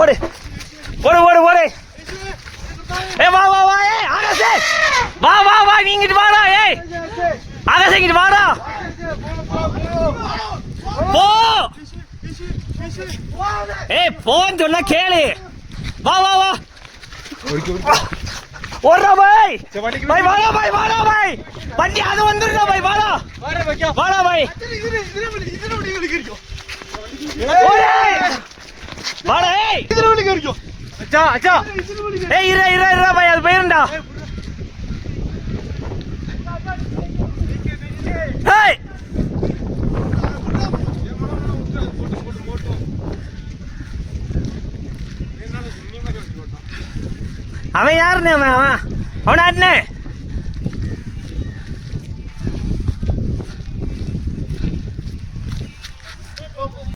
ஓடு. ஓடு ஓடு ஓடு. ஏ வா வா வா ஏய் ஆகாஷே. வா வா வா நீ இங்கிட்டு வாடா ஏய். ஆகாஷ் இங்கிட்டு வாடா. போ. ஏய் போன்னு சொன்னா கேளு. வா வா வா. ஓடுறா பாய். பாய் வாடா பாய் வாடா பாய். வண்டி அது வந்துடுறா பாய் வாடா. வாடா பாய். ஓடு. வாடா ஏய்! ஏய் இரு இரு இரு பாய் அது ஏய்! அவன் யாருன்னு அவன் அவன்? அவன்